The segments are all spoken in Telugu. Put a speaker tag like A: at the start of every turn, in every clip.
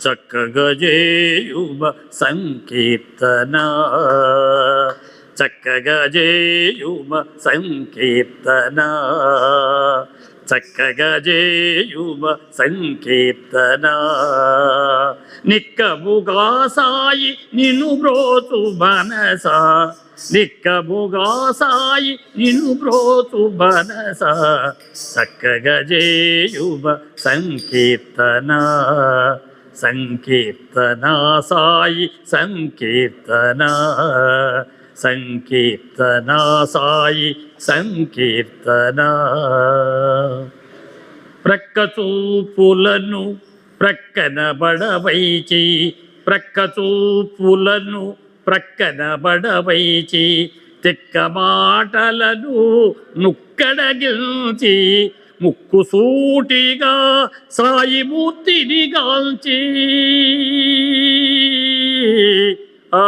A: చక్కగా చేయుమ సంకీర్తన చక్కగా చేయుమ సంకీర్తన చక్కగా చేయుమ సంకీర్తన. నిక్కముగా సాయి నిన్ను బ్రోతు మనస. నిక్కముగా సాయి నిన్ను బ్రోతు మనస. చక్కగా చేయుమ సంకీర్తన. సంకీర్తన సాయి సంకీర్తన. సంకీర్తన సాయి సంకీర్తన. ప్రక్కచూపులను ప్రక్కనబడవైచి ప్రక్కచూపులను ప్రక్కనబడవైచి ప్రక్కన తిక్క మాటలను నుక్కడగిల్చి ముక్కు సూటిగా సాయి మూర్తిని గాల్చి. ఆ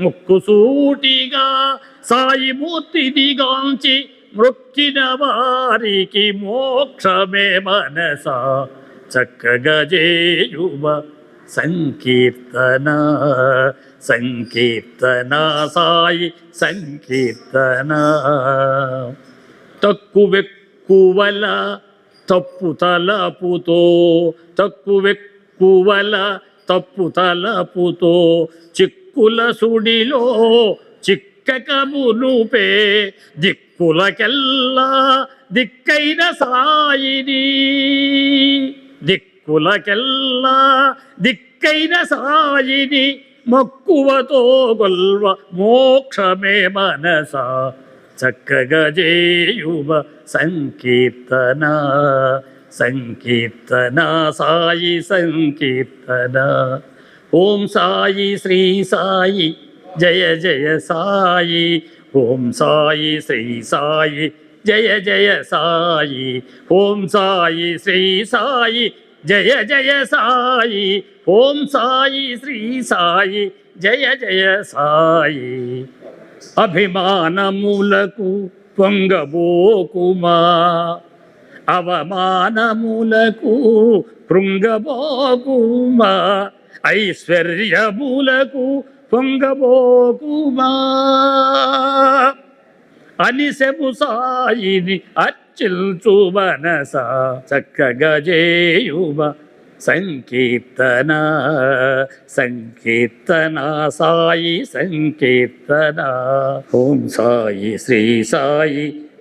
A: ముక్కు సూటిగా గాంచి మృక్కిన వారికి మోక్షమే మనస. చక్కగా చేయువ సంకీర్తన సంకీర్తన సాయి సంకీర్తన. తక్కువెక్కువల తప్పు తలపుతో కువల తప్పు తలపుతో చిక్కుల సుడిలో చిక్కక మునుపే దిక్కులకెల్లా దిక్కైన సాయిని. దిక్కులకెల్లా దిక్కైన సాయిని మక్కువతో గొల్వ మోక్షమే మనస. చక్కగా చేయువ సంకీర్తన. సంకీర్తన సాయి సంకీర్తన ఓం సాయి శ్రీ సాయి జయ జయ సాయి ఓం సాయి శ్రీ సాయి జయ జయ సాయి ఓం సాయి శ్రీ సాయి జయ జయ సాయి ఓం సాయి శ్రీ సాయి జయ జయ సాయి అభిమానములకు పొంగబోకుమా అవమానములకు పృంగబోకుమా? ఐశ్వర్యములకు పొంగబోకుమా? అనిసెము సాయిని అర్చిల్చు మనస చక్కగా చేయుమ సంకీర్తన. సంకీర్తన సాయి సంకీర్తన. ఓం సాయి శ్రీ సాయి.